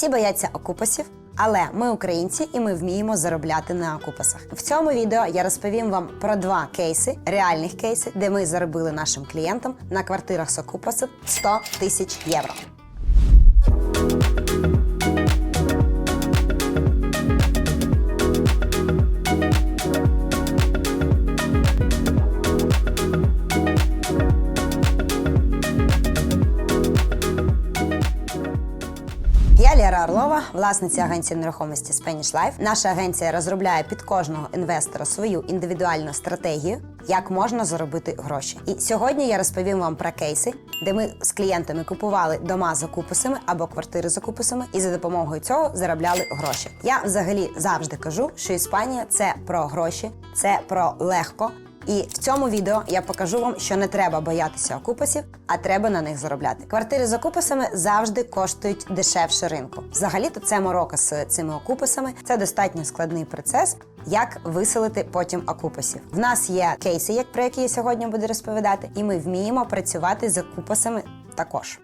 Всі бояться окупасів, але ми українці і ми вміємо заробляти на окупасах. В цьому відео я розповім вам про два кейси, реальних кейси, де ми заробили нашим клієнтам на квартирах з окупасів 100 тисяч євро. Я Лєра Орлова, власниця агенції нерухомості Spanish Life. Наша агенція розробляє під кожного інвестора свою індивідуальну стратегію, як можна заробити гроші. І сьогодні я розповім вам про кейси, де ми з клієнтами купували дома за купусами або квартири за купусами, і за допомогою цього заробляли гроші. Я взагалі завжди кажу, що Іспанія це про гроші, це про легко. І в цьому відео я покажу вам, що не треба боятися окупасів, а треба на них заробляти. Квартири з окупасами завжди коштують дешевше ринку. Взагалі-то це морока з цими окупасами. Це достатньо складний процес, як виселити потім окупасів. В нас є кейси, як про які я сьогодні буду розповідати, і ми вміємо працювати з окупасами також.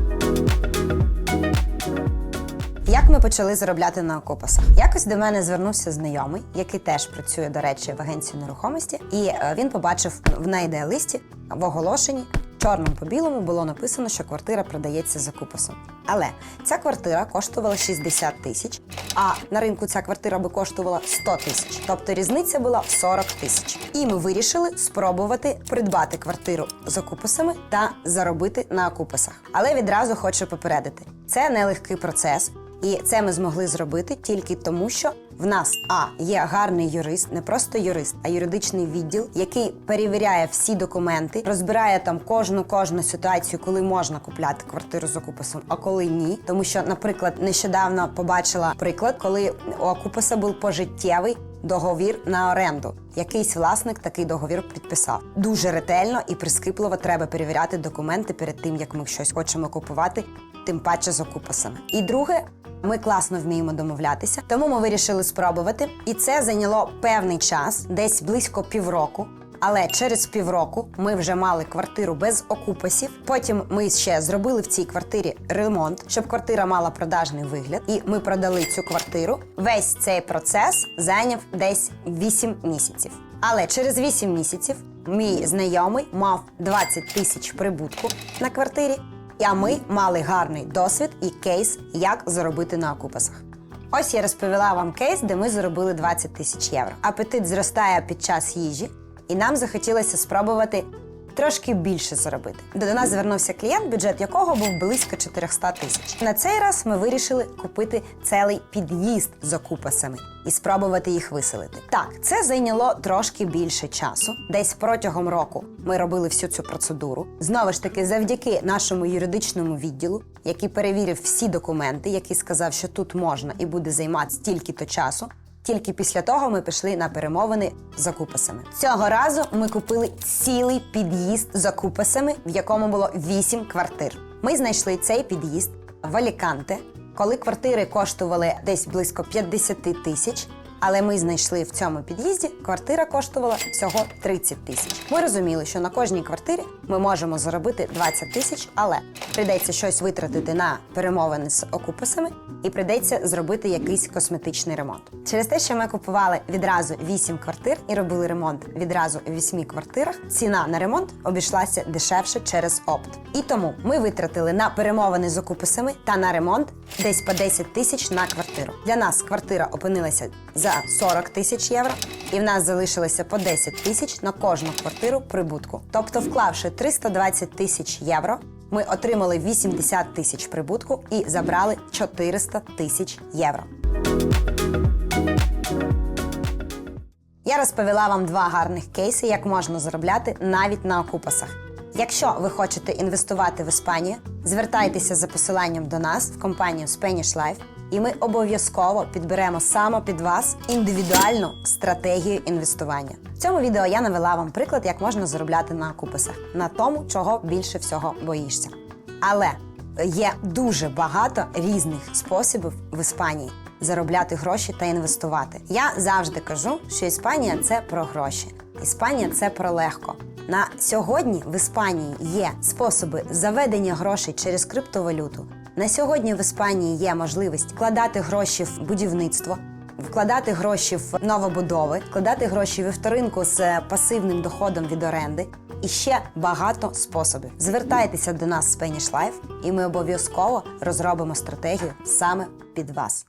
Як ми почали заробляти на окопасах? Якось до мене звернувся знайомий, який теж працює, до речі, в агенції нерухомості, і е, він побачив в найде-листі в оголошенні. Чорним по білому було написано, що квартира продається за купасом. Але ця квартира коштувала 60 тисяч, а на ринку ця квартира би коштувала 100 тисяч. Тобто різниця була в 40 тисяч. І ми вирішили спробувати придбати квартиру з окупасами та заробити на окупасах. Але відразу хочу попередити: це нелегкий процес. І це ми змогли зробити тільки тому, що в нас а є гарний юрист, не просто юрист, а юридичний відділ, який перевіряє всі документи, розбирає там кожну кожну ситуацію, коли можна купляти квартиру з окупасом, а коли ні. Тому що, наприклад, нещодавно побачила приклад, коли у окупаса був пожиттєвий. Договір на оренду. Якийсь власник такий договір підписав. Дуже ретельно і прискіпливо треба перевіряти документи перед тим, як ми щось хочемо купувати, тим паче з окупасами. І друге, ми класно вміємо домовлятися, тому ми вирішили спробувати. І це зайняло певний час, десь близько півроку. Але через півроку ми вже мали квартиру без окупасів. Потім ми ще зробили в цій квартирі ремонт, щоб квартира мала продажний вигляд. І ми продали цю квартиру. Весь цей процес зайняв десь 8 місяців. Але через 8 місяців мій знайомий мав 20 тисяч прибутку на квартирі. А ми мали гарний досвід і кейс, як заробити на окупасах. Ось я розповіла вам кейс, де ми заробили 20 тисяч євро. Апетит зростає під час їжі, і нам захотілося спробувати трошки більше заробити. До нас звернувся клієнт, бюджет якого був близько 400 тисяч. На цей раз ми вирішили купити цілий під'їзд з окупасами і спробувати їх виселити. Так, це зайняло трошки більше часу. Десь протягом року ми робили всю цю процедуру. Знову ж таки, завдяки нашому юридичному відділу, який перевірив всі документи, який сказав, що тут можна і буде займати стільки-то часу. Тільки після того ми пішли на перемовини з окупасами. Цього разу ми купили цілий під'їзд з окупасами, в якому було 8 квартир. Ми знайшли цей під'їзд в Аліканте, коли квартири коштували десь близько 50 тисяч. Але ми знайшли в цьому під'їзді, квартира коштувала всього 30 тисяч. Ми розуміли, що на кожній квартирі ми можемо заробити 20 тисяч, але прийдеться щось витратити на перемовини з окупасами і прийдеться зробити якийсь косметичний ремонт. Через те, що ми купували відразу 8 квартир і робили ремонт відразу у 8 квартирах, ціна на ремонт обійшлася дешевше через опт. І тому ми витратили на перемовини з окупасами та на ремонт десь по 10 тисяч на квартиру. Для нас квартира опинилася за 40 тисяч євро, і в нас залишилося по 10 тисяч на кожну квартиру прибутку. Тобто, вклавши 320 тисяч євро, ми отримали 80 тисяч прибутку і забрали 400 тисяч євро. Я розповіла вам два гарних кейси, як можна заробляти навіть на окупасах. Якщо ви хочете інвестувати в Іспанію, звертайтеся за посиланням до нас в компанію Spanish Life, і ми обов'язково підберемо саме під вас індивідуальну стратегію інвестування. В цьому відео я навела вам приклад, як можна заробляти на окупасах, на тому, чого більше всього боїшся. Але є дуже багато різних способів в Іспанії заробляти гроші та інвестувати. Я завжди кажу, що Іспанія це про гроші. Іспанія це про легко. На сьогодні в Іспанії є способи заведення грошей через криптовалюту, На сьогодні в Іспанії є можливість вкладати гроші в будівництво. Вкладати гроші в новобудови, вкладати гроші в вторинку з пасивним доходом від оренди і ще багато способів. Звертайтеся до нас з Life, і ми обов'язково розробимо стратегію саме під вас.